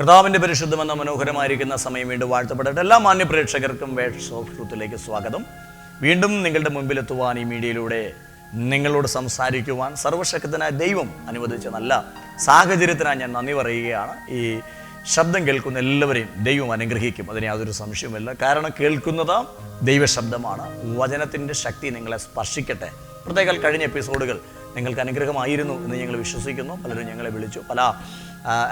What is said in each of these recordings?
കർത്താവിന്റെ പരിശുദ്ധമെന്ന മനോഹരമായിരിക്കുന്ന സമയം വീണ്ടും വാഴ്ത്തപ്പെടട്ടെ. എല്ലാ മാന്യപ്രേക്ഷകർക്കും വേഷ് സ്വാഗതം. വീണ്ടും നിങ്ങളുടെ മുമ്പിലെത്തുവാൻ ഈ മീഡിയയിലൂടെ നിങ്ങളോട് സംസാരിക്കുവാൻ സർവശക്തനായ ദൈവം അനുവദിച്ച നല്ല സാഹചര്യത്തിനായി ഞാൻ നന്ദി പറയുകയാണ്. ഈ ശബ്ദം കേൾക്കുന്ന എല്ലാവരെയും ദൈവം അനുഗ്രഹിക്കും. അതിന് യാതൊരു സംശയവുമില്ല. കാരണം കേൾക്കുന്നത് ദൈവശബ്ദമാണ്. വചനത്തിന്റെ ശക്തി നിങ്ങളെ സ്പർശിക്കട്ടെ. പ്രത്യേകം കഴിഞ്ഞ എപ്പിസോഡുകൾ നിങ്ങൾക്ക് അനുഗ്രഹമായിരുന്നു എന്ന് ഞങ്ങൾ വിശ്വസിക്കുന്നു. പലരും ഞങ്ങളെ വിളിച്ചു. പല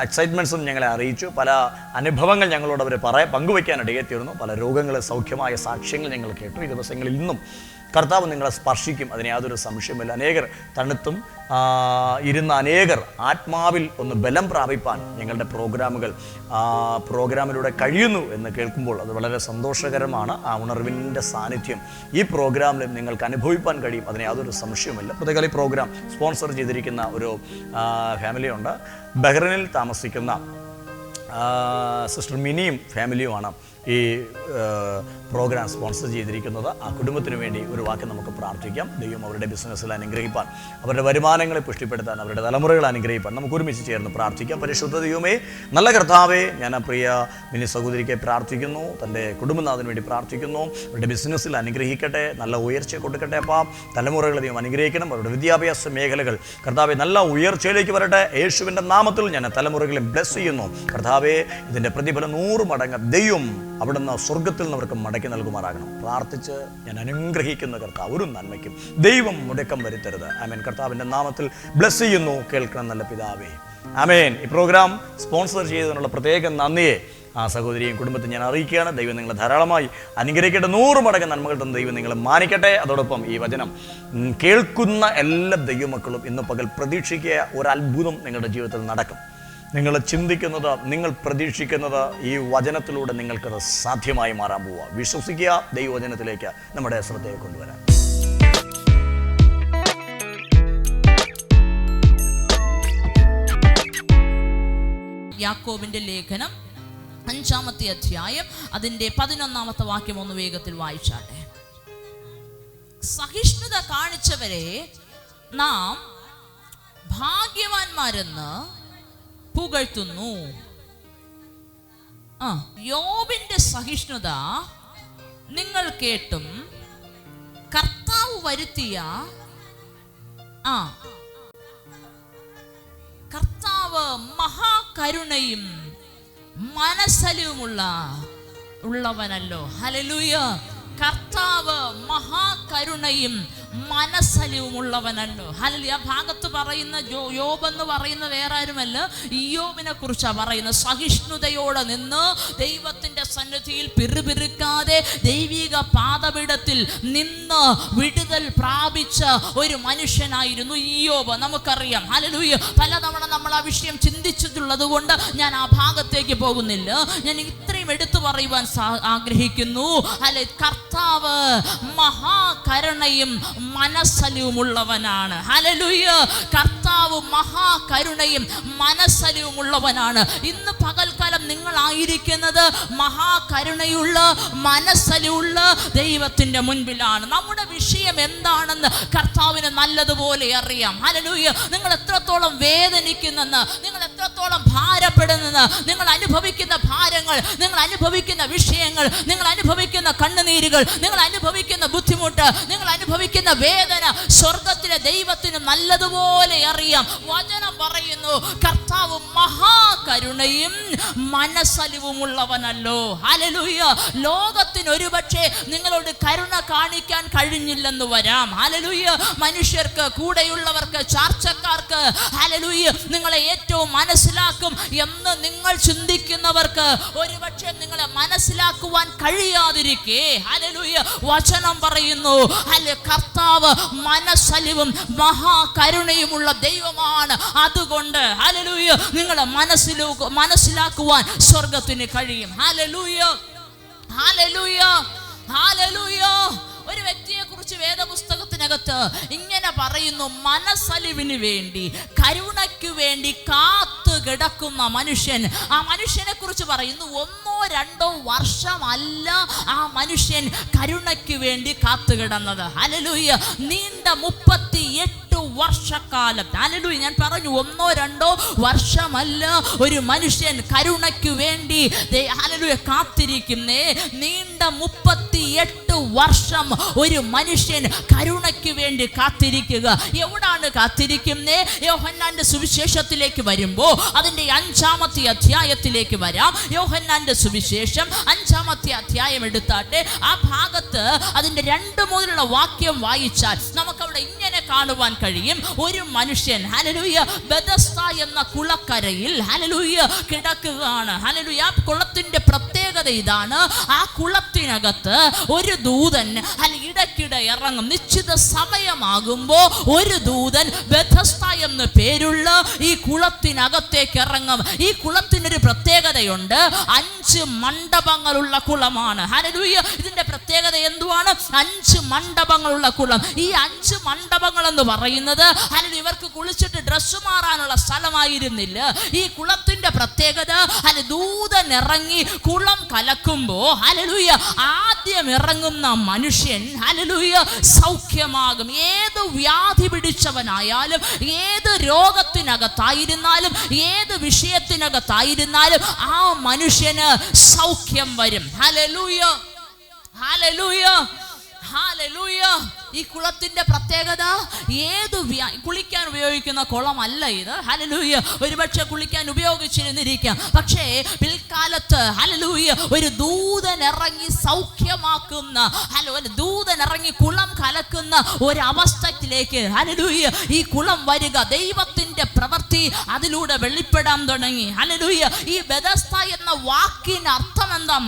എക്സൈറ്റ്മെന്റ്സും ഞങ്ങളെ അറിയിച്ചു. പല അനുഭവങ്ങൾ ഞങ്ങളോട് അവർ പറയാൻ പങ്കുവയ്ക്കാൻ ഇടയെത്തിയിരുന്നു. പല രോഗങ്ങളെ സൗഖ്യമായ സാക്ഷ്യങ്ങൾ ഞങ്ങൾ കേട്ടു. ഈ ദിവസങ്ങളിൽ ഇന്നും കർത്താവ് നിങ്ങളെ സ്പർശിക്കും. അതിന് യാതൊരു സംശയമില്ല അനേകർ തണുത്തും ഇരുന്ന അനേകർ ആത്മാവിൽ ഒന്ന് ബലം പ്രാപിപ്പാൻ ഞങ്ങളുടെ പ്രോഗ്രാമുകൾ പ്രോഗ്രാമിലൂടെ കഴിയുന്നു എന്ന് കേൾക്കുമ്പോൾ അത് വളരെ സന്തോഷകരമാണ്. ആ ഉണർവിന്റെ സാന്നിധ്യം ഈ പ്രോഗ്രാമിൽ നിങ്ങൾക്ക് അനുഭവിപ്പാൻ കഴിയും. അതിന് യാതൊരു സംശയവുമില്ല. പ്രത്യേകം പ്രോഗ്രാം സ്പോൺസർ ചെയ്തിരിക്കുന്ന ഒരു ഫാമിലി ഫാമിലിയുണ്ട്. ബഹ്റിനിൽ താമസിക്കുന്ന സിസ്റ്റർ മിനിയും ഫാമിലിയുമാണ്. ഈ പ്രോഗ്രാം സ്പോൺസർ ചെയ്തിരിക്കുന്നത് ആ കുടുംബത്തിന് വേണ്ടി ഒരു വാക്ക് നമുക്ക് പ്രാർത്ഥിക്കാം. ദൈവം അവരുടെ ബിസിനസ്സിൽ അനുഗ്രഹിപ്പാൻ അവരുടെ വരുമാനങ്ങളെ പുഷ്ടിപ്പെടുത്താൻ അവരുടെ തലമുറകൾ അനുഗ്രഹിപ്പാൻ നമുക്ക് ഒരുമിച്ച് ചേർന്ന് പ്രാർത്ഥിക്കാം. പരിശുദ്ധ ദൈവമേ നല്ല കർത്താവേ ഞാൻ ആ പ്രിയ മിനി സഹോദരിക്ക് പ്രാർത്ഥിക്കുന്നു. തന്റെ കുടുംബനാഥന് വേണ്ടി പ്രാർത്ഥിക്കുന്നു. അവരുടെ ബിസിനസ്സിൽ അനുഗ്രഹിക്കട്ടെ നല്ല ഉയർച്ച കൊടുക്കട്ടെ അപ്പാ. തലമുറകളെ ദൈവം അനുഗ്രഹിക്കണം. അവരുടെ വിദ്യാഭ്യാസ മേഖലകൾ കർത്താവെ നല്ല ഉയർച്ചയിലേക്ക് വരട്ടെ. യേശുവിന്റെ നാമത്തിൽ ഞാൻ തലമുറകളെ ബ്ലെസ് ചെയ്യുന്നു. കർത്താവെ ഇതിന്റെ പ്രതിഫലം നൂറ് മടങ്ങ് ദൈവം അവിടുന്ന് സ്വർഗത്തിൽ നിന്ന് അവർക്ക് മടക്കി നൽകുമാറാകണം. പ്രാർത്ഥിച്ച് ഞാൻ അനുഗ്രഹിക്കുന്ന കർത്താവ് ഒരു നന്മയ്ക്കും ദൈവം മുടക്കം വരുത്തരുത്. ആമേൻ. കർത്താവിന്റെ നാമത്തിൽ ബ്ലസ് ചെയ്യുന്നു. കേൾക്കണം നല്ല പിതാവേ. ആമേൻ. ഈ പ്രോഗ്രാം സ്പോൺസർ ചെയ്തതിനുള്ള പ്രത്യേക നന്ദിയെ ആ സഹോദരിയും കുടുംബത്തെ ഞാൻ അറിയിക്കുകയാണ്. ദൈവം നിങ്ങളെ ധാരാളമായി അനുഗ്രഹിക്കട്ടെ. നൂറ് മടങ്ങ് നന്മകൾ തന്ന ദൈവം നിങ്ങളെ മാനിക്കട്ടെ. അതോടൊപ്പം ഈ വചനം കേൾക്കുന്ന എല്ലാ ദൈവമക്കളും ഇന്ന് പകൽ പ്രതീക്ഷിക്കുക. ഒരു അത്ഭുതം നിങ്ങളുടെ ജീവിതത്തിൽ നടക്കും. നിങ്ങൾ ചിന്തിക്കുന്നത് നിങ്ങൾ പ്രതീക്ഷിക്കുന്നത് ഈ വചനത്തിലൂടെ നിങ്ങൾക്കത് സാധ്യമായി മാറാൻ പോവുക. വിശ്വസിക്കുക ദൈവവചനത്തിലേക്ക് നമ്മുടെ ശ്രദ്ധയെ കൊണ്ടുവരാൻ. യാക്കോബിന്റെ ലേഖനം അഞ്ചാമത്തെ അധ്യായം അതിന്റെ പതിനൊന്നാമത്തെ വാക്യം ഒന്ന് വേഗത്തിൽ വായിച്ചാട്ടെ. സഹിഷ്ണുത കാണിച്ചവരെ നാം ഭാഗ്യവാന്മാരെന്ന് പുകഴ്ത്തുന്നു. ആ യോബിന്റെ സഹിഷ്ണുത നിങ്ങൾ കേട്ടും. കർത്താവ് വരുത്തിയ ആ കർത്താവ് മഹാകരുണയും മനസ്സലിവുമുള്ള ഉള്ളവനല്ലോ. ഹലലൂയ കർത്താവ് മഹാകരുണയും മനസ്സലിവുമുള്ളവനല്ലോ. ഹലലി ആ ഭാഗത്ത് പറയുന്ന യോബ് എന്ന് പറയുന്ന വേറെ ആരുമല്ല ഇയോബിനെ കുറിച്ചാണ് പറയുന്നത്. സഹിഷ്ണുതയോടെ നിന്ന് ദൈവത്തിന്റെ സന്നിധിയിൽ പിറുപിറുക്കാതെ ദൈവിക പാതപിടത്തിൽ നിന്ന് വിടുതൽ പ്രാപിച്ച ഒരു മനുഷ്യനായിരുന്നു ഇയോബ് നമുക്കറിയാം. ഹലലൂയ പലതവണ നമ്മൾ ആ വിഷയം ചിന്തിച്ചിട്ടുള്ളത് കൊണ്ട് ഞാൻ ആ ഭാഗത്തേക്ക് പോകുന്നില്ല. ഞാൻ ഇത്രയും എടുത്തു പറയുവാൻ ആഗ്രഹിക്കുന്നു. അല്ലെ കർത്താവ് മഹാകരുണയും മനസ്സലിവുമുള്ളവനാണ്. ഹലലുയ്യ കർത്താവ് മഹാകരുണയും മനസ്സലിവുമുള്ളവനാണ്. ഇന്ന് പകൽക്കാലം നിങ്ങളായിരിക്കുന്നത് മഹാകരുണയുള്ള മനസ്സലിവുള്ള ദൈവത്തിന്റെ മുൻപിലാണ്. നമ്മുടെ വിഷയം എന്താണെന്ന് കർത്താവിന് നല്ലതുപോലെ അറിയാം. ഹലലൂയ നിങ്ങൾ എത്രത്തോളം വേദനിക്കുന്നെന്ന് നിങ്ങൾ എത്രത്തോളം ഭാരപ്പെടുന്നെന്ന് നിങ്ങൾ അനുഭവിക്കുന്ന ഭാരങ്ങൾ നിങ്ങൾ അനുഭവിക്കുന്ന വിഷയങ്ങൾ നിങ്ങൾ അനുഭവിക്കുന്ന കണ്ണുനീരുകൾ നിങ്ങൾ അനുഭവിക്കുന്ന ബുദ്ധിമുട്ട് നിങ്ങൾ അനുഭവിക്കുന്ന വേദന സ്വർഗത്തിലെ ദൈവത്തിന് നല്ലതുപോലെ അറിയാം. വചനം പറയുന്നു കർത്താവ് മഹാകരുണയും മനസ്സലിവുമുള്ളവനല്ലോ. ഹലലൂയ ലോകത്തിന് ഒരുപക്ഷെ നിങ്ങളോട് കരുണ കാണിക്കാൻ കഴിഞ്ഞില്ലെന്ന് വരാം. ഹലലൂയ മനുഷ്യർക്ക് കൂടെയുള്ളവർക്ക് ചാർച്ചക്കാർക്ക് ഹലലൂയ നിങ്ങളെ ഏറ്റവും മനസ്സിലാക്കും എന്ന് നിങ്ങൾ ചിന്തിക്കുന്നവർക്ക് ഒരുപക്ഷെ നിങ്ങളെ മനസ്സിലാക്കുവാൻ കഴിയാതിരിക്കേ. ഹലലൂയ വചനം പറയുന്നു അല്ല കർത്താവ് മനസ്സലിവും മഹാകരുണയുമുള്ള ദൈവമാണ്. അതുകൊണ്ട് ഹലലൂയ നിങ്ങളെ മനസ്സിലൂ മനസ്സിലാക്കുവാൻ സ്വർഗത്തിന് കഴിയും. ഹലലൂയ ഹാലലൂയ ഹാലലൂയ ഒരു വ്യക്തിയെ കുറിച്ച് വേദപുസ്തകത്തിനകത്ത് ഇങ്ങനെ പറയുന്നു മനസ്സലിവിന് വേണ്ടി കരുണയ്ക്ക് വേണ്ടി കാത്തു കിടക്കുന്ന മനുഷ്യൻ. ആ മനുഷ്യനെ കുറിച്ച് പറയുന്നു ഒന്നോ രണ്ടോ വർഷമല്ല ആ മനുഷ്യൻ കരുണയ്ക്ക് വേണ്ടി കാത്തു കിടന്നത്. ഹലലൂയ നീണ്ട മുപ്പത്തി വർഷക്കാലം. ഹലലൂയ ഞാൻ പറഞ്ഞു ഒന്നോ രണ്ടോ വർഷമല്ല ഒരു മനുഷ്യൻ കരുണയ്ക്ക് വേണ്ടി ഹല്ലേലൂയ കാത്തിരിക്കുന്നേ. നീണ്ട മുപ്പത്തി എട്ട് വർഷം ഒരു മനുഷ്യൻ കരുണയ്ക്ക് വേണ്ടി കാത്തിരിക്കുക. എവിടാണ് കാത്തിരിക്കുന്നേ. യോഹന്നാന്റെ സുവിശേഷത്തിലേക്ക് വരുമ്പോൾ അതിന്റെ അഞ്ചാമത്തെ അധ്യായത്തിലേക്ക് വരാം. യോഹന്നാന്റെ സുവിശേഷം അഞ്ചാമത്തെ അധ്യായം എടുത്താട്ടെ. ആ ഭാഗത്ത് അതിന്റെ രണ്ട് മുതലുള്ള വാക്യം വായിച്ചാൽ നമുക്കവിടെ ഇങ്ങനെ കാണുവാൻ കഴിയും. ഒരു മനുഷ്യൻ ഹലലൂയ ബദസ്ത എന്ന കുളക്കരയിൽ ഹലലൂയ കിടക്കുകയാണ്. ഹലലൂയ ആ കുളത്തിന്റെ പ്രത്യേകത ഇതാണ്. ആ കുളത്തിനകത്ത് ഒരു ദൂതൻ അല്ല ഇടയ്ക്കിടെ ഇറങ്ങും. നിശ്ചിത സമയമാകുമ്പോ ഒരു ദൂതൻ ബദസ്ത എന്ന് പേരുള്ള ഈ കുളത്തിനകത്തേക്ക് ഇറങ്ങും. ഈ കുളത്തിനൊരു പ്രത്യേകതയുണ്ട്. അഞ്ച് മണ്ഡപങ്ങളുള്ള കുളമാണ്. ഹരലൂയ ഇതിന്റെ പ്രത്യേകത എന്തുവാണ്? അഞ്ച് മണ്ഡപങ്ങളുള്ള കുളം. ഈ അഞ്ച് മണ്ഡപങ്ങൾ എന്ന് പറയുന്നത് അല്ലെങ്കിൽ ഇവർക്ക് കുളിച്ചിട്ട് ഡ്രസ്സ് മാറാനുള്ള സ്ഥലമായിരുന്നില്ല. ഈ കുളത്തിന്റെ പ്രത്യേകത അല്ല ദൂതൻ ഇറങ്ങി കുളം കലക്കുമ്പോ ഹലലൂയ ആദ്യം ഇറങ്ങുന്ന മനുഷ്യൻ ഹലലൂയ സൗഖ്യമാകും. ഏത് വ്യാധി പിടിച്ചവനായാലും ഏത് രോഗത്തിനകത്തായിരുന്നാലും ഏത് വിഷയത്തിനകത്തായിരുന്നാലും ആ മനുഷ്യന് സൗഖ്യം വരും. ഹലലൂയ ഹലലൂയ ഹാലലൂയ ഈ കുളത്തിന്റെ പ്രത്യേകത ഏത് കുളിക്കാൻ ഉപയോഗിക്കുന്ന കുളമല്ല ഇത്. ഹലലൂയ ഒരുപക്ഷെ കുളിക്കാൻ ഉപയോഗിച്ചിരുന്നിരിക്കാം. പക്ഷേ പിൽക്കാലത്ത് ഹലലൂയ ഒരു ദൂതൻ ഇറങ്ങി സൗഖ്യമാക്കുന്ന ഹലോ ദൂതൻ ഇറങ്ങി കുളം കലക്കുന്ന ഒരു അവസ്ഥത്തിലേക്ക് ഹലലൂയ ഈ കുളം വരിക ദൈവത്തിന്റെ പ്രവൃത്തി അതിലൂടെ വെളിപ്പെടാൻ തുടങ്ങി. ഹലലൂയ ഈ ബദസ്ത എന്ന വാക്കിന് അർത്ഥം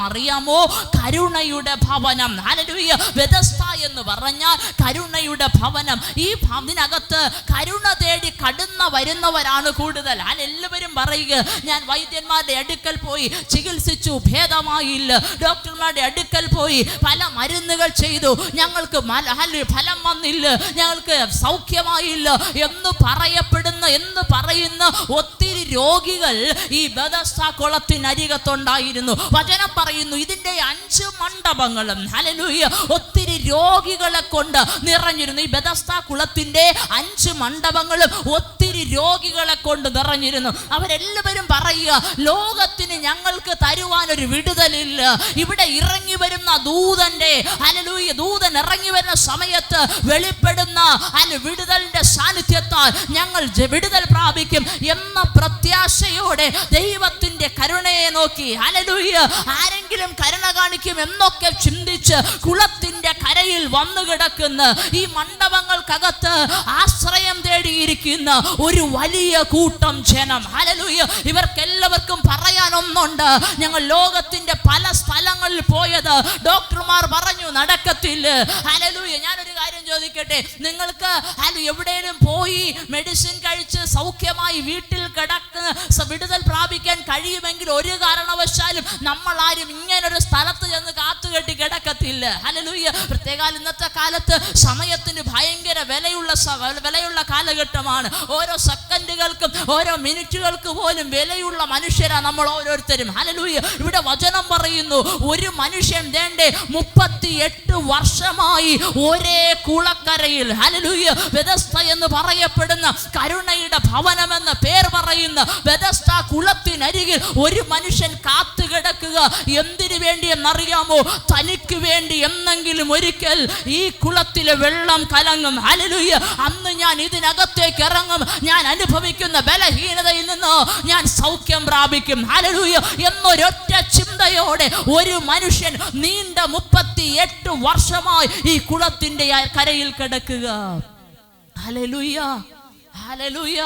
അറിയാമോ കരുണയുടെ ഭവനം. ഹലലൂയ ബദസ്ത എന്ന് പറഞ്ഞാൽ കരുണയുടെ ഭവനം. ഈ ഇതിനകത്ത് കരുണ തേടി കടന്ന വരുന്നവരാണ് കൂടുതൽ. ഞാൻ എല്ലാവരും പറയുക ഞാൻ വൈദ്യന്മാരുടെ അടുക്കൽ പോയി ചികിത്സിച്ചു ഭേദമായില്ല. ഡോക്ടർമാരുടെ അടുക്കൽ പോയി പല മരുന്നുകൾ ചെയ്തു. ഞങ്ങൾക്ക് ഫലം വന്നില്ല. ഞങ്ങൾക്ക് സൗഖ്യമായില്ല. എന്ന് പറയപ്പെടുന്ന എന്ന് പറയുന്ന ഒത്തിരി രോഗികൾ ഈ ബദസ്ത കുളത്തിനരികത്തുണ്ടായിരുന്നു വചനം പറയുന്നു ഇതിന്റെ അഞ്ച് മണ്ഡപങ്ങളും ഹലലൂയ ഒത്തിരി രോഗികളെ കൊണ്ട് നിറഞ്ഞിരുന്നു. ഈ ബദസ്ത കുളത്തിന്റെ അഞ്ച് മണ്ഡപങ്ങളും ഒത്തിരി രോഗികളെ കൊണ്ട് നിറഞ്ഞിരുന്നു. അവരെല്ലാവരും പറയുക ലോകത്തിന് ഞങ്ങൾക്ക് തരുവാൻ ഒരു വിടുതലില്ല. ഇവിടെ ഇറങ്ങി വരുന്ന ദൂതന്റെ ഹലലൂയ ദൂതൻ ഇറങ്ങി വരുന്ന സമയത്ത് വെളിപ്പെടുന്ന അല്ല വിടുതലിന്റെ സാന്നിധ്യത്താൽ ഞങ്ങൾ വിടുതൽ പ്രാപിക്കും എന്ന പ്രത്യാശയോടെ ദൈവത്തിന്റെ കരുണയെ നോക്കി അലലുയ്യ ആരെങ്കിലും കരുണ കാണിക്കും എന്നൊക്കെ ചിന്തിച്ച് കുളത്തിന്റെ കരയിൽ വന്നു കിടക്കുന്ന. ഈ മണ്ഡപങ്ങൾക്കകത്ത് ആശ്രയം തേടിയിരിക്കുന്ന ഒരു വലിയ കൂട്ടം ജനം. ഹലലുയ്യ ഇവർക്കെല്ലാവർക്കും പറയാനൊന്നുണ്ട്. ഞങ്ങൾ ലോകത്തിന്റെ പല സ്ഥലങ്ങളിൽ പോയത് ഡോക്ടർമാർ പറഞ്ഞു നടക്കത്തില്ല. ഹലലുയ്യ ഞാനൊരു കാര്യം ചോദിക്കട്ടെ. നിങ്ങൾക്ക് അല്ല എവിടെയും പോയി മെഡിസിൻ കഴിച്ച് സൗഖ്യമായി വീട്ടിൽ കിടക്കുന്ന വിടുതൽ പ്രാപിക്കാൻ കഴിയുമെങ്കിൽ ഒരു കാരണവശാലും നമ്മൾ ആരും ഇങ്ങനൊരു സ്ഥലത്ത് ചെന്ന് കാത്തുകെട്ടി കിടക്കത്തില്ല. ഹലലൂയ്യ പ്രത്യേകാൽ ഇന്നത്തെ കാലത്ത് സമയത്തിന് ഭയങ്കര വിലയുള്ള വിലയുള്ള കാലഘട്ടമാണ്. ഓരോ സെക്കൻഡുകൾക്കും ഓരോ മിനിറ്റുകൾക്ക് പോലും വിലയുള്ള മനുഷ്യരാ നമ്മൾ ഓരോരുത്തരും. ഹലലൂയ്യ ഇവിടെ വചനം പറയുന്നു ഒരു മനുഷ്യൻ വേണ്ടേ മുപ്പത്തി എട്ട് വർഷമായി ഒരേ കുളക്കരയിൽ ഹലലൂയ വ്യതസ്ഥ എന്ന് പറയപ്പെടുന്ന കരുണയുടെ ഭവനം എന്ന പേർ പറയുന്ന വ്യതസ്ഥ കുളത്തിനരികിൽ ഒരു മനുഷ്യൻ കാത്തു കിടക്കുക. എന്തിനു വേണ്ടി എന്നറിയാമോ? തനിക്ക് വേണ്ടി എന്നെങ്കിലും ഒരിക്കൽ ഈ കുളത്തിലെ വെള്ളം കലങ്ങും. ഹലലൂയ അന്ന് ഞാൻ ഇതിനകത്തേക്ക് ഇറങ്ങും. ഞാൻ അനുഭവിക്കുന്ന ബലഹീനതയിൽ നിന്ന് ഞാൻ സൗഖ്യം പ്രാപിക്കും. ഹലലൂയ എന്നൊരൊറ്റ ചിന്തയോടെ ഒരു മനുഷ്യൻ നീണ്ട മുപ്പത്തി എട്ട് വർഷമായി ഈ കുളത്തിന്റെ ആ കരയിൽ കിടക്കുക. ഹലലുയ്യ ഹലലൂയ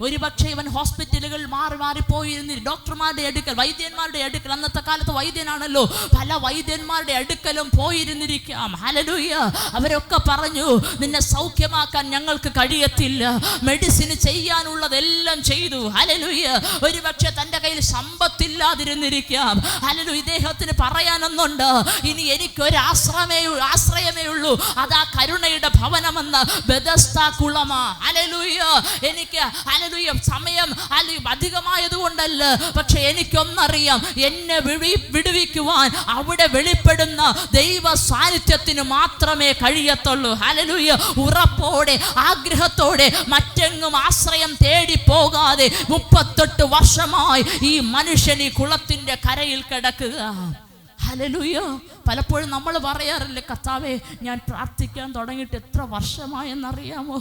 ഒരുപക്ഷെ ഇവൻ ഹോസ്പിറ്റലുകൾ മാറി മാറി പോയിരുന്ന ഡോക്ടർമാരുടെ അടുക്കൽ വൈദ്യന്മാരുടെ അടുക്കൽ. അന്നത്തെ കാലത്ത് വൈദ്യനാണല്ലോ. പല വൈദ്യന്മാരുടെ അടുക്കലും പോയിരുന്നിരിക്കാം. ഹലലൂയ അവരൊക്കെ പറഞ്ഞു നിന്നെ സൗഖ്യമാക്കാൻ ഞങ്ങൾക്ക് കഴിയത്തില്ല. മെഡിസിൻ ചെയ്യാനുള്ളതെല്ലാം ചെയ്തു. ഹലലൂയ ഒരുപക്ഷെ തന്റെ കയ്യിൽ സമ്പത്തില്ലാതിരുന്നിരിക്കാം. ഹലലു ഇദ്ദേഹത്തിന് പറയാനൊന്നുണ്ട്. ഇനി എനിക്കൊരു ആശ്രമേ ആശ്രയമേ ഉള്ളൂ. അതാ കരുണയുടെ ഭവനമെന്ന് ബദസ്ത കുളമാ. ഹലലൂയ എനിക്ക് ഹലലൂയ സമയം അല്ല അധികമായത് കൊണ്ടല്ല പക്ഷെ എനിക്കൊന്നറിയാം എന്നെ വിടി വിടുവിക്കുവാൻ അവിടെ വെളിപ്പെടുന്ന ദൈവ സാന്നിധ്യത്തിന് മാത്രമേ കഴിയത്തുള്ളൂ. ഹലലൂയ ഉറപ്പോടെ ആഗ്രഹത്തോടെ മറ്റെങ്ങും ആശ്രയം തേടി പോകാതെ മുപ്പത്തെട്ട് വർഷമായി ഈ മനുഷ്യൻ ഈ കുളത്തിന്റെ കരയിൽ കിടക്കുക. ഹലലൂയോ പലപ്പോഴും നമ്മൾ പറയാറില്ലേ കർത്താവേ ഞാൻ പ്രാർത്ഥിക്കാൻ തുടങ്ങിയിട്ട് എത്ര വർഷമായെന്നറിയാമോ?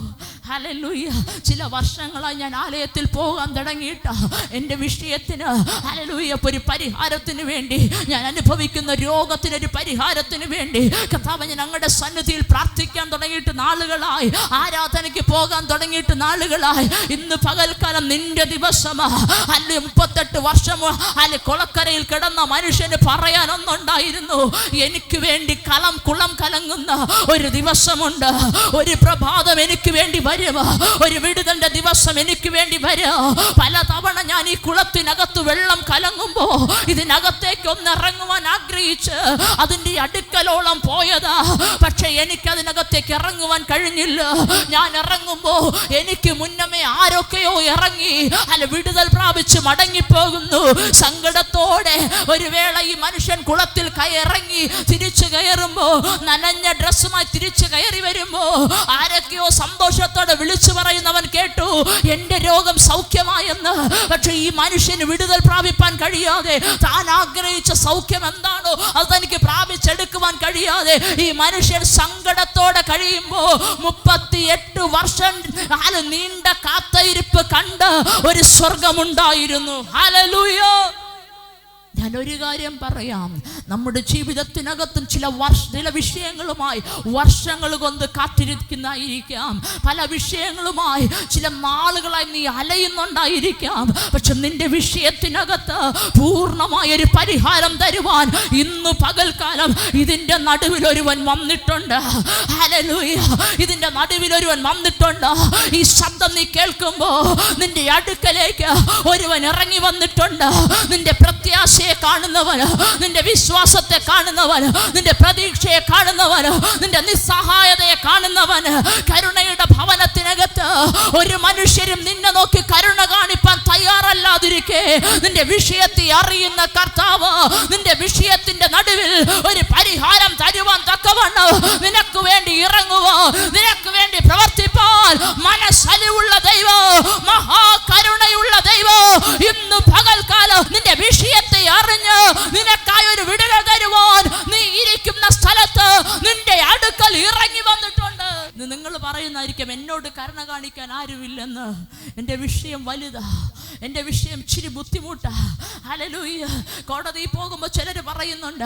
ഹലലൂയ ചില വർഷങ്ങളായി ഞാൻ ആലയത്തിൽ പോകാൻ തുടങ്ങിയിട്ട് എന്റെ വിഷയത്തിന്. ഹലലൂയ ഒരു പരിഹാരത്തിന് വേണ്ടി ഞാൻ അനുഭവിക്കുന്ന രോഗത്തിനൊരു പരിഹാരത്തിന് വേണ്ടി കർത്താവ് ഞാൻ അങ്ങയുടെ സന്നിധിയിൽ പ്രാർത്ഥിക്കാൻ തുടങ്ങിയിട്ട് നാളുകളായി ആരാധനയ്ക്ക് പോകാൻ തുടങ്ങിയിട്ട് നാളുകളായി. ഇന്ന് പകൽക്കാലം നിന്റെ ദിവസമാ. അല്ലെ മുപ്പത്തെട്ട് വർഷമോ അല്ലെ കൊളക്കരയിൽ കിടന്ന മനുഷ്യന് പറയാനൊന്നുണ്ടായിരുന്നു. എനിക്ക് വേണ്ടി കളം കുളം കലങ്ങുന്ന ഒരു ദിവസമുണ്ട്. ഒരു പ്രഭാതം എനിക്ക് വേണ്ടി വരും. ഒരു വിടുതന്റെ ദിവസം എനിക്ക് വേണ്ടി വരും. പലതവണ ഞാൻ ഈ കുളത്തിനകത്ത് വെള്ളം കലങ്ങുമ്പോ ഇതിനകത്തേക്ക് ഒന്ന് ഇറങ്ങുവാൻ ആഗ്രഹിച്ച് അതിന്റെ അടുക്കലോളം പോയതാ. പക്ഷെ എനിക്ക് അതിനകത്തേക്ക് ഇറങ്ങുവാൻ കഴിഞ്ഞില്ല. ഞാൻ ഇറങ്ങുമ്പോ എനിക്ക് മുന്നമേ ആരൊക്കെയോ ഇറങ്ങി അല്ല വിടുതൽ പ്രാപിച്ച് മടങ്ങിപ്പോകുന്നു. സങ്കടത്തോടെ ഒരു വേള ഈ മനുഷ്യൻ കുളത്തിൽ കയറങ്ങി തിരിച്ചു കയറുമ്പോ നനഞ്ഞ ഡ്രസ്സുമായി തിരിച്ചു കയറി വരുമ്പോ ആരൊക്കെയോ സന്തോഷത്തോടെ വിളിച്ചു പറയുന്നവൻ കേട്ടു എന്റെ രോഗം സൗഖ്യമായെന്ന്. പക്ഷെ ഈ മനുഷ്യന് വിടുതൽ പ്രാപിപ്പാൻ കഴിയാതെ താൻ ആഗ്രഹിച്ച സൗഖ്യം എന്താണോ അത് തനിക്ക് പ്രാപിച്ചെടുക്കുവാൻ കഴിയാതെ ഈ മനുഷ്യൻ സങ്കടത്തോടെ കഴിയുമ്പോ മുപ്പത്തി എട്ട് വർഷം നീണ്ട കാത്തയിരിപ്പ് കണ്ട് ഒരു സ്വർഗമുണ്ടായിരുന്നു. ഹലലൂയോ ഞാൻ ഒരു കാര്യം പറയാം. നമ്മുടെ ജീവിതത്തിനകത്തും ചില വർഷ ചില വിഷയങ്ങളുമായി വർഷങ്ങൾ കൊണ്ട് കാത്തിരിക്കുന്നതായിരിക്കാം. പല വിഷയങ്ങളുമായി ചില നാളുകളായി നീ അലയുന്നുണ്ടായിരിക്കാം. പക്ഷെ നിന്റെ വിഷയത്തിനകത്ത് പൂർണമായ ഒരു പരിഹാരം തരുവാൻ ഇന്ന് പകൽക്കാലം ഇതിന്റെ നടുവിൽ ഒരുവൻ വന്നിട്ടുണ്ട്. ഹലലൂയ ഇതിന്റെ നടുവിൽ ഒരുവൻ വന്നിട്ടുണ്ട്. ഈ ശബ്ദം നീ കേൾക്കുമ്പോൾ നിന്റെ അടുക്കലേക്ക് ഒരുവൻ ഇറങ്ങി വന്നിട്ടുണ്ട്. നിന്റെ പ്രത്യാശയെ കാണുന്നവൻ നിന്റെ വിശ്വാസത്തെ കാണുന്നവൻ നിന്റെ പ്രതീക്ഷയെ കാണുന്നവൻ നിന്റെ നിസ്സഹായതയെ കാണുന്നവൻ കരുണയുടെ ഭവനത്തിനകത്ത് ഒരു മനുഷ്യരും നിന്നെ നോക്കി കരുണ കാണിപ്പാൻ തയ്യാറല്ലാതിരിക്കെ. നിന്റെ വിഷയത്തെ അറിയുന്ന കർത്താവ് നിന്റെ വിഷയത്തിന്റെ നടുവിൽ ഒരു പരിഹാരം തരുവാൻ തക്കവണ്ണം നിനക്ക് വേണ്ടി ഇറങ്ങുക നിനക്ക് വേണ്ടി പ്രവർത്തിപ്പാൻ മനസ്സലിവുള്ള ദൈവം മഹാകരുണയുള്ള ദൈവം. ഇന്ന് പകൽക്കാലം നിന്റെ വിഷയത്തെ പറയുന്നതായിരിക്കും. എന്നോട് കരുണ കാണിക്കാൻ ആരുമില്ലെന്ന്. എന്റെ വിഷയം വലുതാ. എന്റെ വിഷയം ഇച്ചിരി ബുദ്ധിമുട്ടാ. അലലൂയ്യ കോടതി പോകുമ്പോൾ ചിലർ പറയുന്നുണ്ട്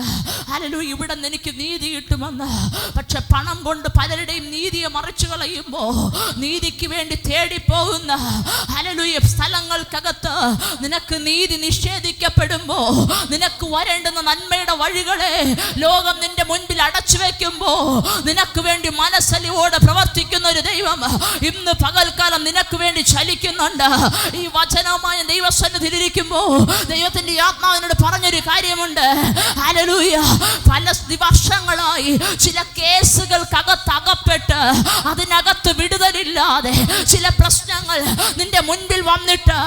അലലൂയ്യ ഇവിടെ നിന്ന് എനിക്ക് നീതി കിട്ടുമെന്ന്. പക്ഷെ പണം കൊണ്ട് പലരുടെയും നീതിയെ മറിച്ചു കളയുമ്പോൾ നീതിക്ക് വേണ്ടി തേടിപ്പോകുന്ന പോകുന്ന ഹലലൂയ സ്ഥലങ്ങൾക്കകത്ത് നിനക്ക് നീതി നിഷേധിക്കപ്പെടുമ്പോൾ നിനക്ക് വരേണ്ടുന്ന നന്മയുടെ വഴികളെ ലോകം നിന്റെ മുൻപിൽ അടച്ചു വെക്കുമ്പോൾ നിനക്ക് വേണ്ടി മനസ്സലിവോടെ പ്രവർത്തിക്കുന്ന ഒരു ദൈവം ഇന്ന് പകൽക്കാലം നിനക്ക് വേണ്ടി ചലിക്കുന്നുണ്ട്. ഈ വചനമായ ദൈവസന്നിധിയിലിരിക്കുമ്പോ ദൈവത്തിന്റെ ആത്മാവിനോട് പറഞ്ഞൊരു കാര്യമുണ്ട്. ഹല്ലേലൂയ. പല വർഷങ്ങളായി ചില കേസുകൾക്കകത്ത് അകപ്പെട്ട് അതിനകത്ത് വിടുതലില്ലാതെ ചില പ്രശ്നങ്ങൾ നിന്റെ മുൻപിൽ വന്നിട്ട്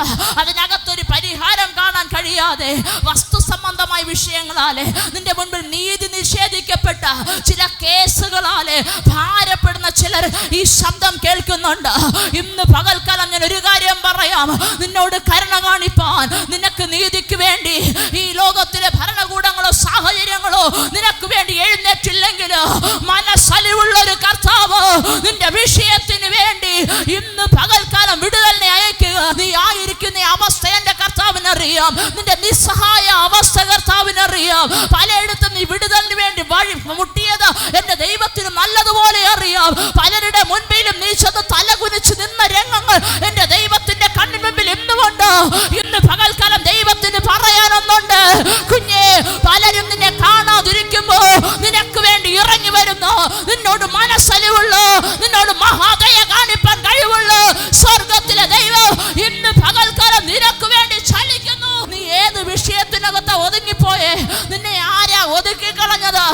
അതിനകത്തൊരു പരിഹാരം കാണാൻ കഴിയാതെ വസ്തു സംബന്ധമായ വിഷയങ്ങളാലെ നിന്റെ മുൻപിൽ നീതി നിഷേധിക്കപ്പെട്ട ചില കേസുകളാലെ ഭാരപ്പെടുന്ന ചിലർ ഈ ശബ്ദം കേൾക്കുന്നുണ്ട്. ഇന്ന് പകൽക്കാലം ഞാൻ ഒരു കാര്യം പറയാം. നിന്നോട് കരുണ കാണിപ്പാൻ നിനക്ക് നീതിക്ക് വേണ്ടി ഈ ലോകത്തിലെ ഭരണകൂടങ്ങളോ സാഹചര്യങ്ങളോ നിനക്ക് വേണ്ടി എഴുന്നേറ്റില്ലെങ്കിൽ മനസ്സലിവുള്ള ഒരു കർത്താവ് നിന്റെ വിഷയത്തിന് വേണ്ടി ഇന്ന് പകൽക്കാലം വിടുതലിനെ അയക്കുക നീ ആയിരിക്കുന്ന അവസ്ഥ എന്റെ കർത്താവിനറിയാം. നിന്റെ നിസ്സഹായ അവസ്ഥ കർത്താവിനറിയാം. പലയിടത്തും നീ വിടുതലിന് വേണ്ടി വഴി മുട്ടിയത് എന്റെ ദൈവത്തിന് നല്ലതുപോലെ അറിയാം. പലരുടെ മഹാദയ കാണിപ്പാൻ കഴിവുള്ളൂ സ്വർഗത്തിലെ ദൈവം ഇന്ന് പകൽക്കാലം നിനക്ക് വേണ്ടി ചലിക്കുന്നു. നീ ഏത് വിഷയത്തിനകത്ത് ഒതുങ്ങിപ്പോയേ? നിന്നെ ആരാ ഒതുക്കി കളഞ്ഞത്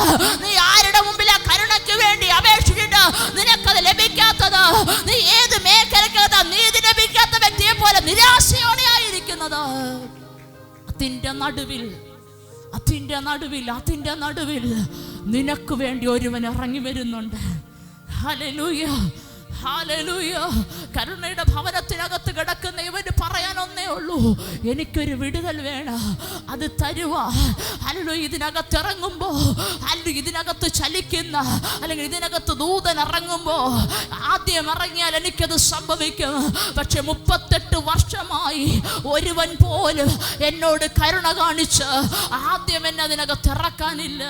നീ ആരുടെ മുമ്പിലാ കരുണയ്ക്ക് വേണ്ടി അപേക്ഷിച്ചിട്ട് നിനക്കത് ലഭിക്കാത്തത്? നീ ഏത് മേഖലക്കകത്ത് നീതി ലഭിക്കാത്ത വ്യക്തിയെ പോലെ നിരാശയോടെ ആയിരിക്കുന്നത് അതിന്റെ നടുവിൽ അതിന്റെ നടുവിൽ അതിന്റെ നടുവിൽ നിനക്ക് വേണ്ടി ഒരുവൻ ഇറങ്ങി വരുന്നുണ്ട്. ഹാലലൂയ കരുണയുടെ ഭവനത്തിനകത്ത് കിടക്കുന്ന ഇവന് പറയാൻ ഒന്നേ ഉള്ളൂ. എനിക്കൊരു വിടുതൽ വേണം. അത് തരുവ. അല്ലു ഇതിനകത്ത് ഇറങ്ങുമ്പോ അല്ല ഇതിനകത്ത് ചലിക്കുന്ന അല്ലെങ്കിൽ ഇതിനകത്ത് ദൂതൻ ഇറങ്ങുമ്പോ ആദ്യം ഇറങ്ങിയാൽ എനിക്കത് സംഭവിക്കും. പക്ഷെ മുപ്പത്തെട്ട് വർഷമായി ഒരുവൻ പോലും എന്നോട് കരുണ കാണിച്ച് ആദ്യം എന്നെ അതിനകത്ത് ഇറക്കാനില്ല.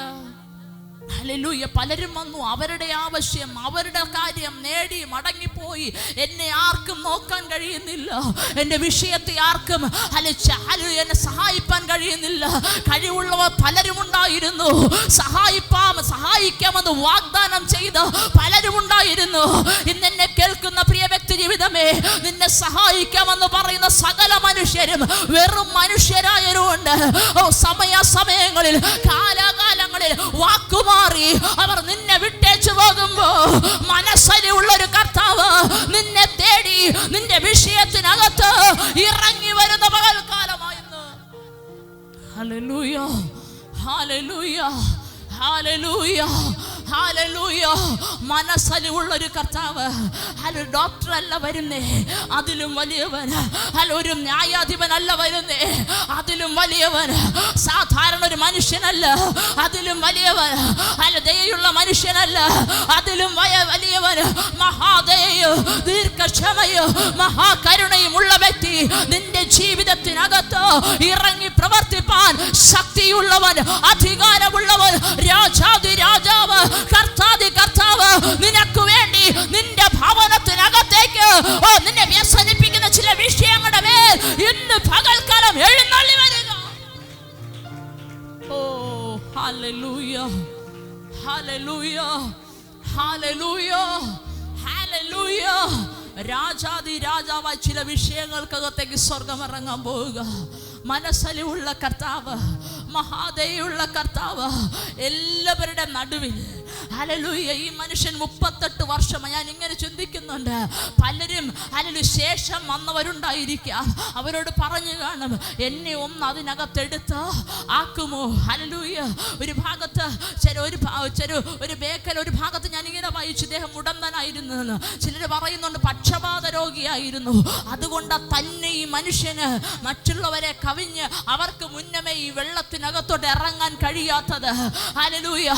ഹല്ലേലൂയ. പലരും വന്നു അവരുടെ ആവശ്യം അവരുടെ കാര്യം നേടി മടങ്ങിപ്പോയി. എന്നെ ആർക്കും നോക്കാൻ കഴിയുന്നില്ല. എന്റെ വിഷയത്തെ ആർക്കും ഹലു എന്നെ സഹായിപ്പാൻ കഴിയുന്നില്ല. കഴിവുള്ളവർ പലരും ഉണ്ടായിരുന്നു സഹായിപ്പാം സഹായിക്കാമെന്ന് വാഗ്ദാനം ചെയ്ത് പലരും ഉണ്ടായിരുന്നു. ഇന്ന് എന്നെ കേൾക്കുന്ന പ്രിയ വ്യക്തി ജീവിതമേ നിന്നെ സഹായിക്കാമെന്ന് പറയുന്ന സകല മനുഷ്യരും വെറും മനുഷ്യരായതുകൊണ്ട് ഓ സമയാസമയങ്ങളിൽ കാലാകാലങ്ങളിൽ വാക്കുമാറി അവർ നിന്നെ വിട്ടേച്ചു പോകുമ്പോ മനസ്സരി ഉള്ളൊരു കർത്താവ് നിന്നെ തേടി നിന്റെ വിഷയത്തിനകത്ത് ഇറങ്ങി വരുന്ന പകൽക്കാലമായിരുന്നു. Hallelujah hallelujah hallelujah. മനസ്സലിവുള്ള ഒരു കർത്താവ്. അല്ല ഡോക്ടറല്ല വരുന്നേ. അതിലും വലിയവൻ. അല്ല ഒരു ന്യായാധിപനല്ല വരുന്നേ. അതിലും വലിയവൻ. സാധാരണ ഒരു മനുഷ്യനല്ല. അതിലും വലിയവൻ. അല്ല ദയുള്ള മനുഷ്യനല്ല. അതിലും വലിയവൻ. മഹാദയോ ദീർഘക്ഷമയോ മഹാകരുണയും ഉള്ള വ്യക്തി നിന്റെ ജീവിതത്തിനകത്ത് ഇറങ്ങി പ്രവർത്തിപ്പാൻ ശക്തിയുള്ളവൻ അധികാരമുള്ളവൻ രാജാതി രാജാവ് കർത്താതി കർത്താവ് നിനക്ക് വേണ്ടി നിന്റെ ഭവനത്തിനകത്തേക്ക് ഓ നിന്നെ വ്യസനിപ്പിക്കുന്ന ചില വിഷയങ്ങളുടെ മേൽ ഇന്ന് പകൽക്കാലം എഴുന്നള്ളി വരിക. ഓ ഹല്ലേലൂയ ഹല്ലേലൂയ ഹല്ലേലൂയ ഹല്ലേലൂയ. രാജാതി രാജാവായി ചില വിഷയങ്ങൾക്കകത്തേക്ക് സ്വർഗം ഇറങ്ങാൻ പോവുക. മനസ്സലിവുള്ള കർത്താവ് മഹാദയുള്ള കർത്താവ് എല്ലാവരുടെ നടുവിൽ ഹലലൂയ ഈ മനുഷ്യൻ മുപ്പത്തെട്ട് വർഷം ഞാൻ ഇങ്ങനെ ചിന്തിക്കുന്നുണ്ട്. പലരും അലലു ശേഷം വന്നവരുണ്ടായിരിക്കാം. അവരോട് പറഞ്ഞു കാണും എന്നെ ഒന്ന് അതിനകത്തെടുത്ത് ആക്കുമോ? ഹലലൂയ ഒരു ഭാഗത്ത് ചില ഒരു ചെറു ഒരു ബേക്കൽ ഒരു ഭാഗത്ത് ഞാൻ ഇങ്ങനെ വായിച്ചു ഇദ്ദേഹം ഉടന്തനായിരുന്നു എന്ന്. ചിലർ പറയുന്നുണ്ട് പക്ഷപാത രോഗിയായിരുന്നു. അതുകൊണ്ട് തന്നെ ഈ മനുഷ്യന് മറ്റുള്ളവരെ കവിഞ്ഞ് അവർക്ക് മുന്നമേ ഈ വെള്ളത്തിനകത്തോട്ട് ഇറങ്ങാൻ കഴിയാത്തത്. അലലൂയ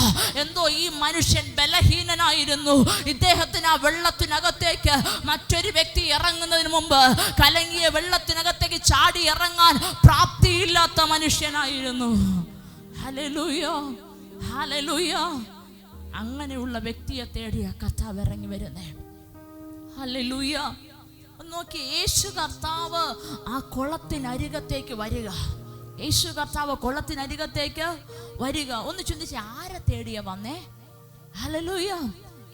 എന്തോ ഈ മനുഷ്യൻ ബലഹീനനായിരുന്നു. ഇദ്ദേഹത്തിന് ആ വെള്ളത്തിനകത്തേക്ക് മറ്റൊരു വ്യക്തി ഇറങ്ങുന്നതിന് മുമ്പ് കലങ്ങിയ വെള്ളത്തിനകത്തേക്ക് ചാടി ഇറങ്ങാൻ പ്രാപ്തിയില്ലാത്ത മനുഷ്യനായിരുന്നു. അങ്ങനെയുള്ള വ്യക്തിയെ തേടിയ കർത്താവ് ഇറങ്ങി വരുന്നേ. ഹല്ലേലൂയ. ഒന്ന് നോക്കി യേശു കർത്താവ് ആ കുളത്തിനരികത്തേക്ക് വരിക. യേശു കർത്താവ് കുളത്തിനരികത്തേക്ക് വരിക. ഒന്ന് ചിന്തിച്ച് ആരെ തേടിയ വന്നേ?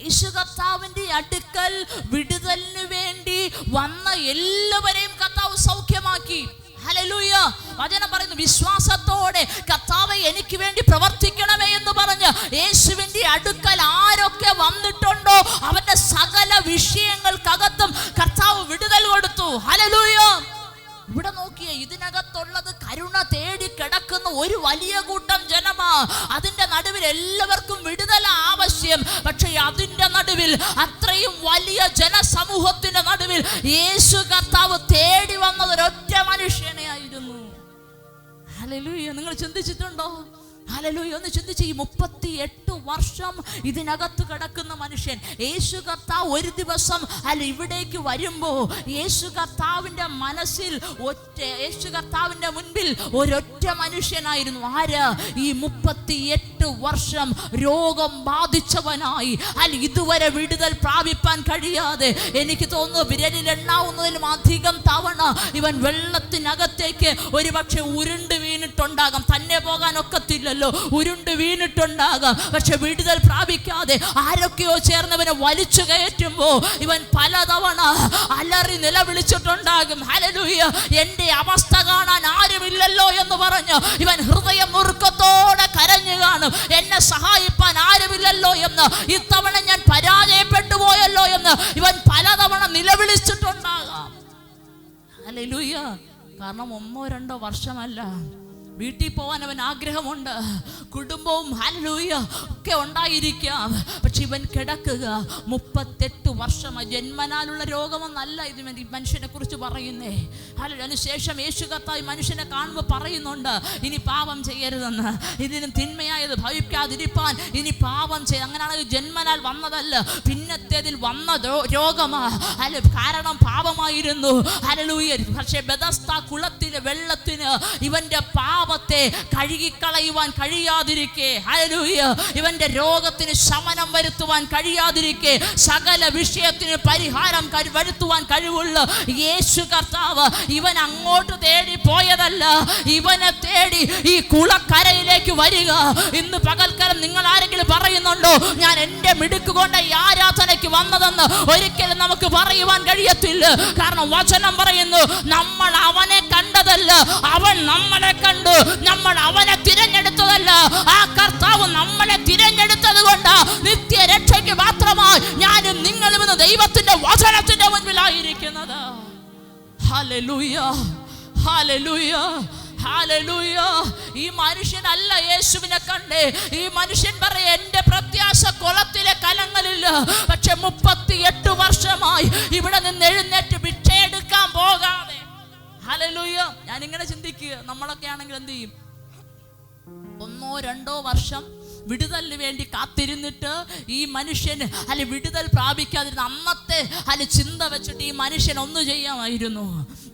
യേശു കർത്താവിന്റെ അടുക്കൽ വിടുതലിന് വേണ്ടി വന്ന എല്ലാവരെയും കർത്താവ് സൗഖ്യമാക്കി. ഹല്ലേലൂയ. വചനം പറയുന്നു വിശ്വാസത്തോടെ കർത്താവ് എനിക്ക് വേണ്ടി പ്രവർത്തിക്കണമേ എന്ന് പറഞ്ഞ് യേശുവിന്റെ അടുക്കൽ ആരൊക്കെ വന്നിട്ടുണ്ടോ അവന്റെ സകല വിഷയങ്ങൾക്കകത്തും കർത്താവ് വിടുതൽ കൊടുത്തു. ഹല്ലേലൂയ. ഇവിടെ നോക്കിയേ ഇതിനകത്തുള്ളത് കരുണ തേടി കിടക്കുന്ന ഒരു വലിയ കൂട്ടം ജനമാ. അതിന്റെ നടുവിൽ എല്ലാവർക്കും വിടുതല ആവശ്യം. പക്ഷേ അതിന്റെ നടുവിൽ അത്രയും വലിയ ജനസമൂഹത്തിന്റെ നടുവിൽ യേശു കർത്താവ് തേടി വന്നത് ഒരൊറ്റ മനുഷ്യനെ ആയിരുന്നു. നിങ്ങൾ ചിന്തിച്ചിട്ടുണ്ടോ? ഹല്ലേലൂയ. ഒന്ന് ചിന്തിച്ച് ഈ മുപ്പത്തി എട്ട് വർഷം ഇതിനകത്ത് കിടക്കുന്ന മനുഷ്യൻ യേശു കർത്താവ് ഒരു ദിവസം അല്ല ഇവിടേക്ക് വരുമ്പോ യേശു കർത്താവിന്റെ മനസ്സിൽ ഒറ്റ യേശു കർത്താവിന്റെ മുൻപിൽ ഒരൊറ്റ മനുഷ്യനായിരുന്നു. ആര്? ഈ മുപ്പത്തി എട്ട് എട്ട് വർഷം രോഗം ബാധിച്ചവനായി. അല്ല ഇതുവരെ വിടുതൽ പ്രാപിപ്പാൻ കഴിയാതെ എനിക്ക് തോന്നുന്നു വിരലിൽ എണ്ണാവുന്നതിലും അധികം തവണ ഇവൻ വെള്ളത്തിനകത്തേക്ക് ഒരുപക്ഷെ ഉരുണ്ട് വീണിട്ടുണ്ടാകാം. തന്നെ പോകാൻ ഒക്കത്തില്ലല്ലോ ഉരുണ്ട് വീണിട്ടുണ്ടാകാം. പക്ഷെ വിടുതൽ പ്രാപിക്കാതെ ആരൊക്കെയോ ചേർന്നവനെ വലിച്ചു കയറ്റുമ്പോ ഇവൻ പലതവണ അലറി നിലവിളിച്ചിട്ടുണ്ടാകും. ഹലലൂയ എന്റെ അവസ്ഥ കാണാൻ ആരുമില്ലല്ലോ എന്ന് പറഞ്ഞ് ഇവൻ ഹൃദയം മുറുക്കത്തോടെ കരഞ്ഞു കാണും. എന്നെ സഹായിപ്പാൻ ആരുമില്ലല്ലോ എന്ന്. ഇത്തവണ ഞാൻ പരാജയപ്പെട്ടു പോയല്ലോ എന്ന്. ഇവൻ പലതവണ നിലവിളിച്ചിട്ടുണ്ടാകാം. കാരണം ഒന്നോ രണ്ടോ വർഷമല്ല. വീട്ടിൽ പോകാൻ അവൻ ആഗ്രഹമുണ്ട്. കുടുംബവും ഹലൂയ ഒക്കെ ഉണ്ടായിരിക്കാം. പക്ഷെ ഇവൻ കിടക്കുക. മുപ്പത്തെട്ട് വർഷം ജന്മനാലുള്ള രോഗമൊന്നല്ല ഇത് മനുഷ്യനെ കുറിച്ച് പറയുന്നേ. ഹലോ അതിനുശേഷം യേശു മനുഷ്യനെ കാണുമ്പോൾ പറയുന്നുണ്ട് ഇനി പാപം ചെയ്യരുതെന്ന്. ഇതിന് തിന്മയായത് ഭവിക്കാതിരിപ്പാൻ ഇനി പാപം ചെയ്യ അങ്ങനെയാണെങ്കിൽ ജന്മനാൽ വന്നതല്ല. പിന്നത്തേതിൽ വന്ന രോഗമാ. അല്ല കാരണം പാപമായിരുന്നു. ഹലലൂയ പക്ഷേ ബദസ്ത കുളത്തിലെ വെള്ളത്തിന് ഇവന്റെ പാപത്തെ കഴുകിക്കളയുവാൻ കഴിയാതിരിക്കെ. ഹലൂയ ഇവന്റെ രോഗത്തിന് ശമനം വരുത്തുവാൻ കഴിയാതിരിക്കെ. സകല വിഷയത്തിന് പരിഹാരം വരുത്തുവാൻ കഴിവുള്ള യേശു കർത്താവ് ഇവൻ അങ്ങോട്ട് തേടി പോയതല്ല. ഇവനെ തേടി ഈ കുളക്കരയിലേക്ക് വരിക. ഇന്ന് പകൽക്കാലം നിങ്ങൾ ആരെങ്കിലും പറയുന്നുണ്ടോ? ഞാൻ എന്റെ മിടുക്കുകൊണ്ട് ഈ ഈ വന്നതെന്ന് ഒരിക്കലും നമുക്ക് പറയുവാൻ കഴിയത്തില്ല. കാരണം വചനം പറയുന്നു നമ്മൾ അവനെ കണ്ടതല്ല അവൻ നമ്മളെ കണ്ടു. നമ്മൾ അവനെ തിരഞ്ഞെടുത്തതല്ല. ആ കർത്താവ് നമ്മളെ തിരഞ്ഞെടുത്തത് കൊണ്ട് നിത്യരക്ഷയ്ക്ക് മാത്രമായി ഞാനും നിങ്ങളും ഇന്ന് ദൈവത്തിന്റെ വചനത്തിന്റെ മുൻപിലായിരിക്കുന്നത്. Hallelujah hallelujah. ഈ മനുഷ്യനല്ല യേശുവിനെ കണ്ടേ. ഈ മനുഷ്യൻ പറയ എന്റെ പ്രത്യാശ കുളത്തിലെ കലങ്ങളില്ല. പക്ഷെ മുപ്പത്തി എട്ട് വർഷമായി ഇവിടെ നിന്ന് എഴുന്നേറ്റ് ഭിക്ഷയെടുക്കാൻ പോകാതെ. ഹലലുയോ. ഞാൻ ഇങ്ങനെ ചിന്തിക്കുക. നമ്മളൊക്കെ ആണെങ്കിൽ എന്ത് ചെയ്യും? ഒന്നോ രണ്ടോ വർഷം വിടുതലിന് വേണ്ടി കാത്തിരുന്നിട്ട് ഈ മനുഷ്യൻ അല്ലെ വിടുതൽ പ്രാപിക്കാതിരുന്ന അന്നത്തെ അല്ലെ ചിന്ത വെച്ചിട്ട് ഈ മനുഷ്യൻ ഒന്ന് ചെയ്യാമായിരുന്നു.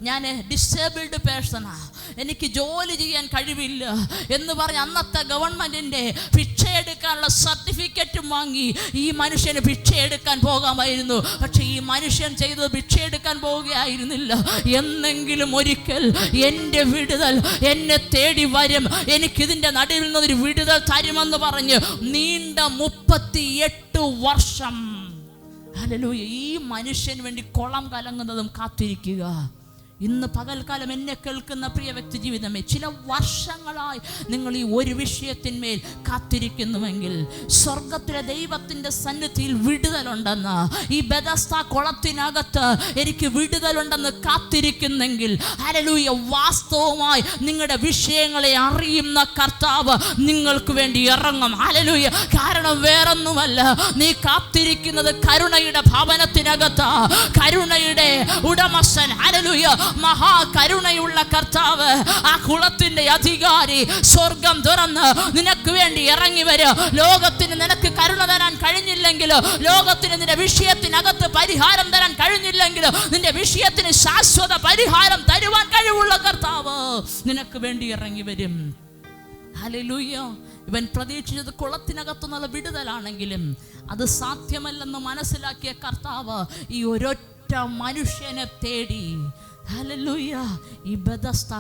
ഞാൻ ഡിസേബിൾഡ് പേഴ്സണാ എനിക്ക് ജോലി ചെയ്യാൻ കഴിവില്ല എന്ന് പറഞ്ഞ് അന്നത്തെ ഗവൺമെന്റിന്റെ ഭിക്ഷയെടുക്കാനുള്ള സർട്ടിഫിക്കറ്റും വാങ്ങി ഈ മനുഷ്യന് ഭിക്ഷയെടുക്കാൻ പോകാമായിരുന്നു. പക്ഷേ ഈ മനുഷ്യൻ ചെയ്തത് ഭിക്ഷയെടുക്കാൻ പോവുകയായിരുന്നില്ല. എന്നെങ്കിലും ഒരിക്കൽ എന്റെ വിടുതൽ എന്നെ തേടി വരും. എനിക്കിതിന്റെ നടുവിൽ നിന്നൊരു വിടുതൽ തരുമെന്ന് പറഞ്ഞ് നീണ്ട മുപ്പത്തി എട്ട് വർഷം. അല്ലല്ലോ ഈ മനുഷ്യന് വേണ്ടി കുളം കലങ്ങുന്നതും കാത്തിരിക്കുക. ഇന്ന് പകൽക്കാലം എന്നെ കേൾക്കുന്ന പ്രിയ വ്യക്തി ജീവിതമേ ചില വർഷങ്ങളായി നിങ്ങൾ ഈ ഒരു വിഷയത്തിന്മേൽ കാത്തിരിക്കുന്നുവെങ്കിൽ സ്വർഗത്തിലെ ദൈവത്തിന്റെ സന്നിധിയിൽ വിടുതലുണ്ടെന്ന് ഈ ബദസ്ത കുളത്തിനകത്ത് എനിക്ക് വിടുതലുണ്ടെന്ന് കാത്തിരിക്കുന്നെങ്കിൽ അരലൂയ വാസ്തവമായി നിങ്ങളുടെ വിഷയങ്ങളെ അറിയുന്ന കർത്താവ് നിങ്ങൾക്ക് വേണ്ടി ഇറങ്ങും. അരലൂയ കാരണം വേറൊന്നുമല്ല നീ കാത്തിരിക്കുന്നത് കരുണയുടെ ഭവനത്തിനകത്ത് കരുണയുടെ ഉടമസ്ഥൻ. ഹല്ലേലൂയ മഹാകരുണയുള്ള കർത്താവ് ആ കുളത്തിന്റെ അധികാരി സ്വർഗം തുറന്ന് നിനക്ക് വേണ്ടി ഇറങ്ങി വരും. ലോകത്തിന് നിനക്ക് കരുണ തരാൻ കഴിഞ്ഞില്ലെങ്കിൽ ലോകത്തിന് നിന്റെ വിഷയത്തിനകത്ത് പരിഹാരം തരാൻ കഴിഞ്ഞില്ലെങ്കിൽ നിന്റെ വിഷയത്തിന് ശാശ്വത പരിഹാരം തരുവാൻ കഴിവുള്ള കർത്താവ് നിനക്ക് വേണ്ടി ഇറങ്ങി വരും. ഹല്ലേലൂയ. ഇവൻ പ്രതീക്ഷിച്ചത് കുളത്തിനകത്തുനിന്നുള്ള വിടുതലാണെങ്കിലും അത് സാധ്യമല്ലെന്ന് മനസ്സിലാക്കിയ കർത്താവ് ഈ ഒരൊറ്റ മനുഷ്യനെ തേടി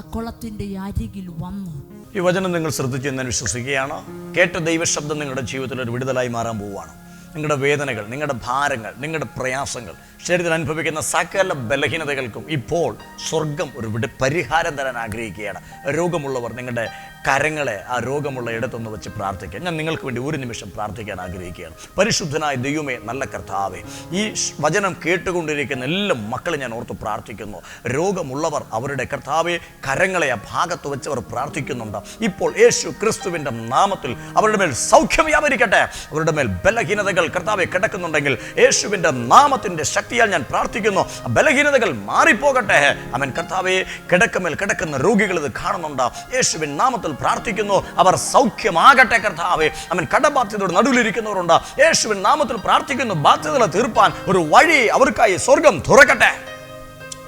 കുളത്തിന്റെ അരികിൽ വന്നു. ഈ വചനം നിങ്ങൾ ശ്രദ്ധിച്ചു ഞാൻ വിശ്വസിക്കുകയാണ്. കേട്ട ദൈവശബ്ദം നിങ്ങളുടെ ജീവിതത്തിൽ ഒരു വിടുതലായി മാറാൻ പോവുകയാണ്. നിങ്ങളുടെ വേദനകൾ നിങ്ങളുടെ ഭാരങ്ങൾ നിങ്ങളുടെ പ്രയാസങ്ങൾ ശരീരത്തിൽ അനുഭവിക്കുന്ന സകല ബലഹീനതകൾക്കും ഇപ്പോൾ സ്വർഗം ഒരു വിട പരിഹാരം തരാൻ ആഗ്രഹിക്കുകയാണ്. രോഗമുള്ളവർ നിങ്ങളുടെ കരങ്ങളെ ആ രോഗമുള്ള ഇടത്തൊന്ന് വെച്ച് പ്രാർത്ഥിക്കുക. ഞാൻ നിങ്ങൾക്ക് വേണ്ടി ഒരു നിമിഷം പ്രാർത്ഥിക്കാൻ ആഗ്രഹിക്കുകയാണ്. പരിശുദ്ധനായ ദൈവമേ നല്ല കർത്താവേ ഈ വചനം കേട്ടുകൊണ്ടിരിക്കുന്ന എല്ലാ മക്കളെ ഞാൻ ഓർത്ത് പ്രാർത്ഥിക്കുന്നു. രോഗമുള്ളവർ അവരുടെ കർത്താവെ കരങ്ങളെ ആ ഭാഗത്ത് വെച്ച് അവർ പ്രാർത്ഥിക്കുന്നുണ്ട്. ഇപ്പോൾ യേശു ക്രിസ്തുവിന്റെ നാമത്തിൽ അവരുടെ മേൽ സൗഖ്യം വ്യാപരിക്കട്ടെ. അവരുടെ മേൽ ബലഹീനതകൾ കർത്താവെ കിടക്കുന്നുണ്ടെങ്കിൽ യേശുവിന്റെ നാമത്തിന്റെ ശക്തിയാൽ ഞാൻ പ്രാർത്ഥിക്കുന്നു. ബലഹീനതകൾ മാറിപ്പോകട്ടെ. അവൻ കർത്താവെ കിടക്കമേൽ കിടക്കുന്ന രോഗികൾ ഇത് കാണുന്നുണ്ട്. യേശുവിൻ നാമത്തിൽ പ്രാർത്ഥിക്കുന്നു. അവർ സൗഖ്യമാകട്ടെ കർത്താവെ. അവൻ കടബാധ്യതയുടെ നടുവിലിരിക്കുന്നവരുണ്ട്. യേശുവിൻ നാമത്തിൽ പ്രാർത്ഥിക്കുന്നു. ബാധ്യതകളെ തീർപ്പാൻ ഒരു വഴി അവർക്കായി സ്വർഗം തുറക്കട്ടെ.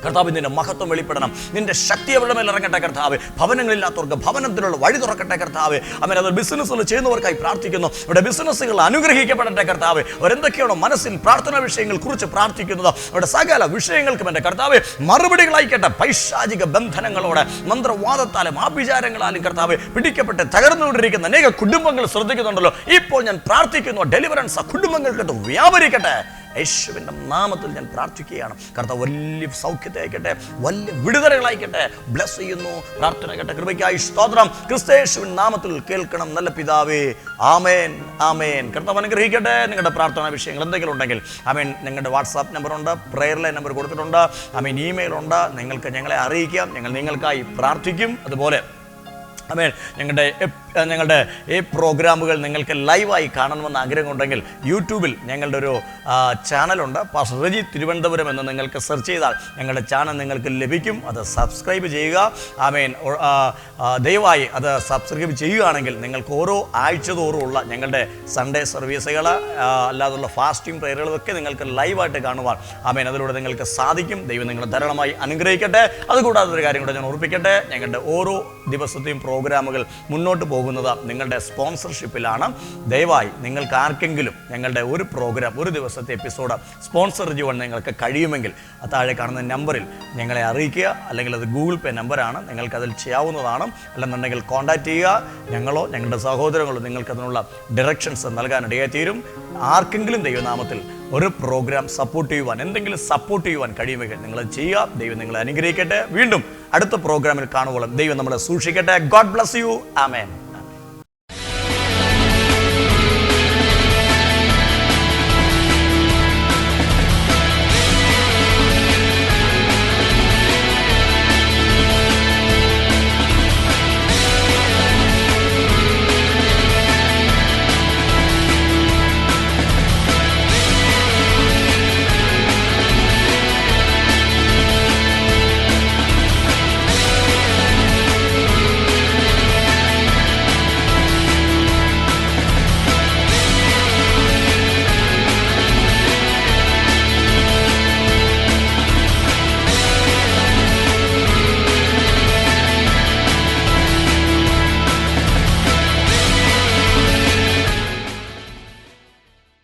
കർത്താവ് നിന്റെ മഹത്വം വെളിപ്പെടണം. നിന്റെ ശക്തി അവരുടെ മേൽ ഇറങ്ങട്ടെ കർത്താവ്. ഭവനങ്ങളില്ലാത്തവർക്ക് ഭവനത്തിനുള്ള വഴി തുറക്കട്ടെ കർത്താവ്. അവൻ അത് ബിസിനസ്സുകൾ ചെയ്യുന്നവർക്കായി പ്രാർത്ഥിക്കുന്നു. അവിടെ ബിസിനസ്സുകൾ അനുഗ്രഹിക്കപ്പെടട്ടെ കർത്താവ്. അവരെന്തൊക്കെയാണോ മനസ്സിൽ പ്രാർത്ഥനാ വിഷയങ്ങൾ കുറിച്ച് പ്രാർത്ഥിക്കുന്നത് അവിടെ സകല വിഷയങ്ങൾക്കും എന്റെ കർത്താവ് മറുപടികളായിക്കട്ടെ പൈശാചിക ബന്ധനങ്ങളോടെ മന്ത്രവാദത്താലും ആഭിചാരങ്ങളാലും കർത്താവ് പിടിക്കപ്പെട്ട് തകർന്നുകൊണ്ടിരിക്കുന്ന അനേക കുടുംബങ്ങൾ ശ്രദ്ധിക്കുന്നുണ്ടല്ലോ. ഇപ്പോൾ ഞാൻ പ്രാർത്ഥിക്കുന്നു ഡെലിവറൻസ് ആ കുടുംബങ്ങൾക്ക് വ്യാപരിക്കട്ടെ. യേശുവിന്റെ നാമത്തിൽ ഞാൻ പ്രാർത്ഥിക്കുകയാണ്. കർത്താവ് വലിയ സൗഖ്യത്തെ അയക്കട്ടെ വലിയ വിടുതലുകളായിക്കട്ടെ ബ്ലസ് ചെയ്യുന്നു പ്രാർത്ഥന കേട്ടെ കൃപയ്ക്കായി സ്തോത്രം. ക്രിസ്തയേശുവിൻ നാമത്തിൽ കേൾക്കണം നല്ല പിതാവേ. ആമേൻ ആമേൻ. കർത്താവ് അനുഗ്രഹിക്കട്ടെ. നിങ്ങളുടെ പ്രാർത്ഥനാ വിഷയങ്ങൾ എന്തെങ്കിലും ഉണ്ടെങ്കിൽ ആമേൻ നിങ്ങളുടെ വാട്സാപ്പ് നമ്പറുണ്ട് പ്രെയർ ലൈൻ നമ്പർ കൊടുത്തിട്ടുണ്ട് ആമേൻ ഇമെയിൽ ഉണ്ട്. നിങ്ങൾക്ക് ഞങ്ങളെ അറിയിക്കാം ഞങ്ങൾ നിങ്ങൾക്കായി പ്രാർത്ഥിക്കും. അതുപോലെ അമേൻ ഞങ്ങളുടെ ഞങ്ങളുടെ ഈ പ്രോഗ്രാമുകൾ നിങ്ങൾക്ക് ലൈവായി കാണണമെന്ന് ആഗ്രഹമുണ്ടെങ്കിൽ യൂട്യൂബിൽ ഞങ്ങളുടെ ഒരു ചാനലുണ്ട്. പാസ്റ്റർ റജി തിരുവനന്തപുരം എന്ന് നിങ്ങൾക്ക് സെർച്ച് ചെയ്താൽ ഞങ്ങളുടെ ചാനൽ നിങ്ങൾക്ക് ലഭിക്കും. അത് സബ്സ്ക്രൈബ് ചെയ്യുക. ആമേൻ. ദയവായി അത് സബ്സ്ക്രൈബ് ചെയ്യുകയാണെങ്കിൽ നിങ്ങൾക്ക് ഓരോ ആഴ്ച തോറുമുള്ള ഞങ്ങളുടെ സൺഡേ സർവീസുകൾ അല്ലാതുള്ള ഫാസ്റ്റിംഗ് പ്രയറുകളൊക്കെ നിങ്ങൾക്ക് ലൈവായിട്ട് കാണുവാൻ ആമേൻ. അതിലൂടെ നിങ്ങൾക്ക് സാധിക്കും. ദൈവം നിങ്ങളെ ധാരാളമായി അനുഗ്രഹിക്കട്ടെ. അതുകൂടാതെ ഒരു കാര്യം കൂടെ ഞാൻ ഓർപ്പിക്കട്ടെ. ഞങ്ങളുടെ ഓരോ ദിവസത്തെയും പ്രോഗ്രാമുകൾ മുന്നോട്ട് പോകുന്നത് നിങ്ങളുടെ സ്പോൺസർഷിപ്പിലാണ്. ദയവായി നിങ്ങൾക്ക് ആർക്കെങ്കിലും ഞങ്ങളുടെ ഒരു പ്രോഗ്രാം ഒരു ദിവസത്തെ എപ്പിസോഡ് സ്പോൺസർ ചെയ്യുവാൻ നിങ്ങൾക്ക് കഴിയുമെങ്കിൽ താഴെ കാണുന്ന നമ്പറിൽ ഞങ്ങളെ അറിയിക്കുക. അല്ലെങ്കിൽ അത് ഗൂഗിൾ പേ നമ്പറാണ്. നിങ്ങൾക്ക് അതിൽ ചെയ്യാവുന്നതാണ്. അല്ലെന്നുണ്ടെങ്കിൽ കോൺടാക്റ്റ് ചെയ്യുക. ഞങ്ങളോ ഞങ്ങളുടെ സഹോദരങ്ങളോ നിങ്ങൾക്ക് അതിനുള്ള ഡയറക്ഷൻസ് നൽകാൻ ഇടയായി തീരും ആർക്കെങ്കിലും ദൈവനാമത്തിൽ ഒരു പ്രോഗ്രാം സപ്പോർട്ട് ചെയ്യുവാൻ എന്തെങ്കിലും സപ്പോർട്ട് ചെയ്യുവാൻ കഴിയുമെങ്കിൽ നിങ്ങൾ ചെയ്യുക. ദൈവം നിങ്ങളെ അനുഗ്രഹിക്കട്ടെ. വീണ്ടും അടുത്ത പ്രോഗ്രാമിൽ കാണുവോളം ദൈവം നമ്മളെ സൂക്ഷിക്കട്ടെ. God bless you amen